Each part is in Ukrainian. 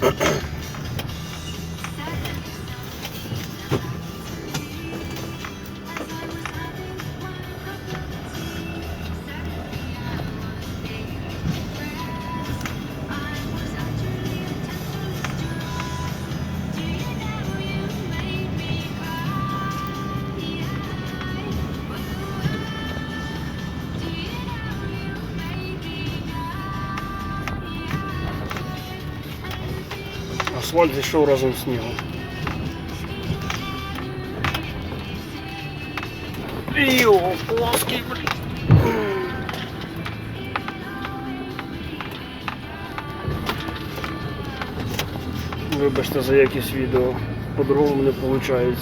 Okay. Асфальт зійшов разом з снігом. Йо, плоский, блін. Вибачте за якість відео. По-другому не виходить.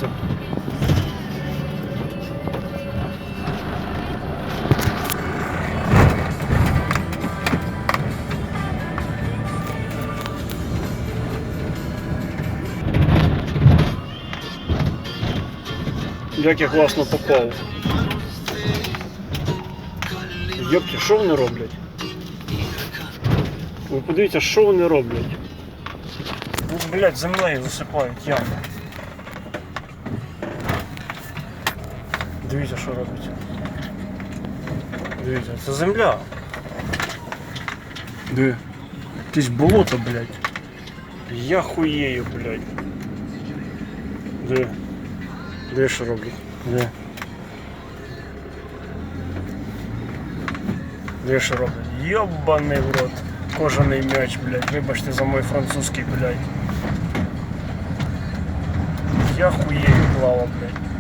Як я класно попав. Йопті, що вони роблять? Ви подивіться, що вони роблять. Ну, блядь, землею засипають яму. Дивіться, що робить. Дивіться, це земля. Диви. Якесь болото, блядь. Я хуєю, блядь. Диви. Диви, що роблять. Две що. Йобаний в рот. Кожаний м'яч, блядь. Вибачте за мой французький, блядь. Я хуєю плавав, блядь.